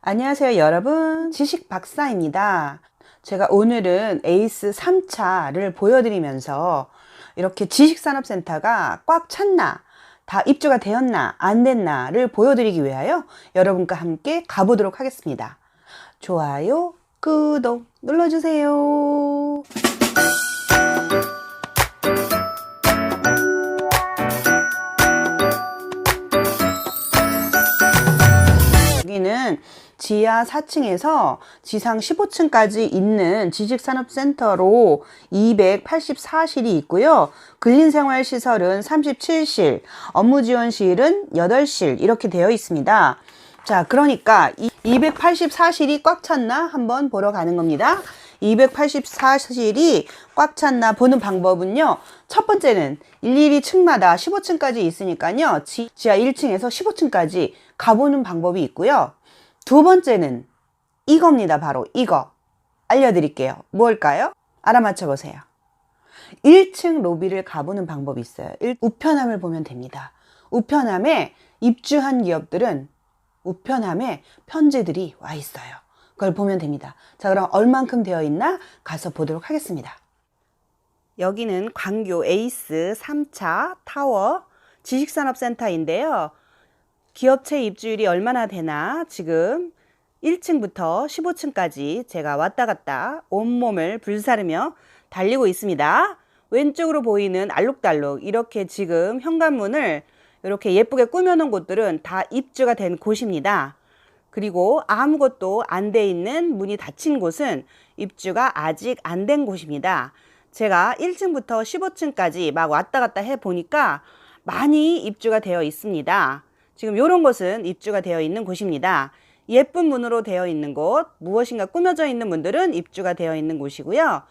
안녕하세요 여러분. 지식 박사입니다. 제가 오늘은 에이스 3차를 보여드리면서 이렇게 지식산업센터가 꽉 찼나 다 입주가 되었나 안 됐나를 보여드리기 위하여 여러분과 함께 가보도록 하겠습니다. 좋아요 구독 눌러주세요 지하 4층에서 지상 15층까지 있는 지식산업센터로 284실이 있고요. 근린생활시설은 37실, 업무지원실은 8실 이렇게 되어 있습니다. 자, 그러니까 이 284실이 꽉 찼나 한번 보러 가는 겁니다. 284실이 꽉 찼나 보는 방법은요. 첫 번째는 일일이 층마다 15층까지 있으니까요. 지, 지하 1층에서 15층까지 가보는 방법이 있고요. 두 번째는 이겁니다. 바로 이거. 알려드릴게요. 뭘까요? 알아맞혀 보세요. 1층 로비를 가보는 방법이 있어요. 일- 우편함을 보면 됩니다. 우편함에 입주한 기업들은 우편함에 편지들이 와 있어요. 그걸 보면 됩니다. 자, 그럼 얼만큼 되어 있나 가서 보도록 하겠습니다. 여기는 광교 에이스 3차 타워 지식산업센터인데요. 기업체 입주율이 얼마나 되나 지금 1층부터 15층까지 제가 왔다 갔다 온몸을 불사르며 달리고 있습니다. 왼쪽으로 보이는 알록달록 이렇게 지금 현관문을 이렇게 예쁘게 꾸며놓은 곳들은 다 입주가 된 곳입니다. 그리고 아무것도 안 돼 있는 문이 닫힌 곳은 입주가 아직 안 된 곳입니다. 제가 1층부터 15층까지 막 왔다 갔다 해 보니까 많이 입주가 되어 있습니다. 지금 이런 곳은 입주가 되어 있는 곳입니다. 예쁜 문으로 되어 있는 곳, 무엇인가 꾸며져 있는 문들은 입주가 되어 있는 곳이고요.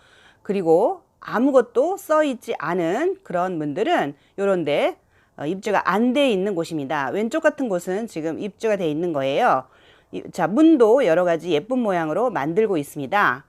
그리고 아무것도 써 있지 않은 그런 문들은 요런데 어, 입주가 안 돼 있는 곳입니다. 왼쪽 같은 곳은 지금 입주가 돼 있는 거예요. 이- 자, 문도 여러 가지 예쁜 모양으로 만들고 있습니다.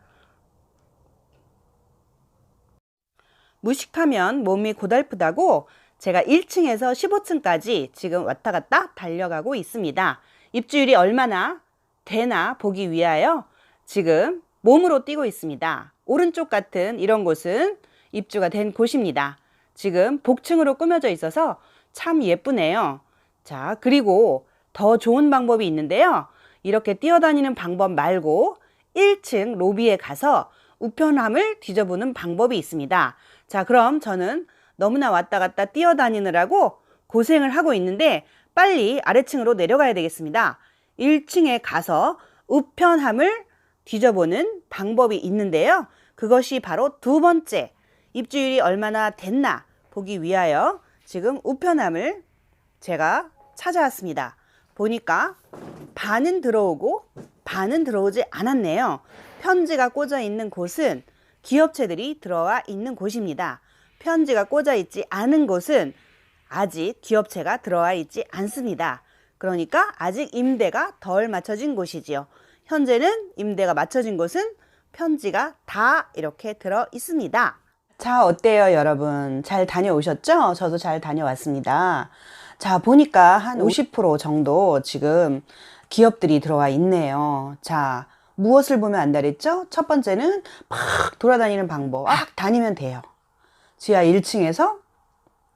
무식하면 몸이 고달프다고 제가 1층에서 15층까지 지금 왔다 갔다 달려가고 있습니다. 입주율이 얼마나 되나 보기 위하여 지금 몸으로 뛰고 있습니다. 오른쪽 같은 이런 곳은 입주가 된 곳입니다. 지금 복층으로 꾸며져 있어서 참 예쁘네요. 자, 그리고 더 좋은 방법이 있는데요. 이렇게 뛰어다니는 방법 말고 1층 로비에 가서 우편함을 뒤져보는 방법이 있습니다. 자, 그럼 저는 너무나 왔다 갔다 뛰어다니느라고 고생을 하고 있는데 빨리 아래층으로 내려가야 되겠습니다. 1층에 가서 우편함을 뒤져보는 방법이 있는데요. 그것이 바로 두 번째 입주율이 얼마나 됐나 보기 위하여 지금 우편함을 제가 찾아왔습니다. 보니까 반은 들어오고 반은 들어오지 않았네요. 편지가 꽂아 있는 곳은 기업체들이 들어와 있는 곳입니다. 편지가 꽂아 있지 않은 곳은 아직 기업체가 들어와 있지 않습니다. 그러니까 아직 임대가 덜 맞춰진 곳이지요. 현재는 임대가 맞춰진 곳은 편지가 다 이렇게 들어 있습니다. 자, 어때요, 여러분? 잘 다녀오셨죠? 저도 잘 다녀왔습니다. 자, 보니까 한 50% 정도 지금 기업들이 들어와 있네요. 자, 무엇을 보면 안다 그랬죠? 첫 번째는 막 돌아다니는 방법. 막 다니면 돼요. 지하 1층에서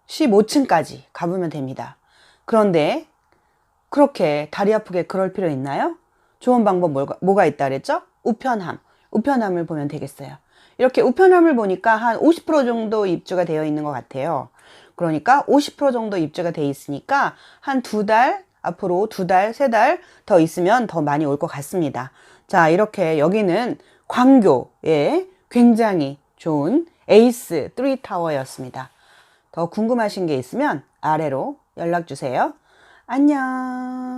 15층까지 가보면 됩니다. 그런데 그렇게 다리 아프게 그럴 필요 있나요? 좋은 방법 뭐가, 뭐가 있다 그랬죠? 우편함. 우편함을 보면 되겠어요. 이렇게 우편함을 보니까 한 50% 정도 입주가 되어 있는 것 같아요. 그러니까 50% 정도 입주가 돼 있으니까 한 두 달, 앞으로 두 달, 세 달 더 있으면 더 많이 올 것 같습니다. 자, 이렇게 여기는 광교에 굉장히 좋은 에이스 3타워였습니다. 더 궁금하신 게 있으면 아래로 연락 주세요. 안녕.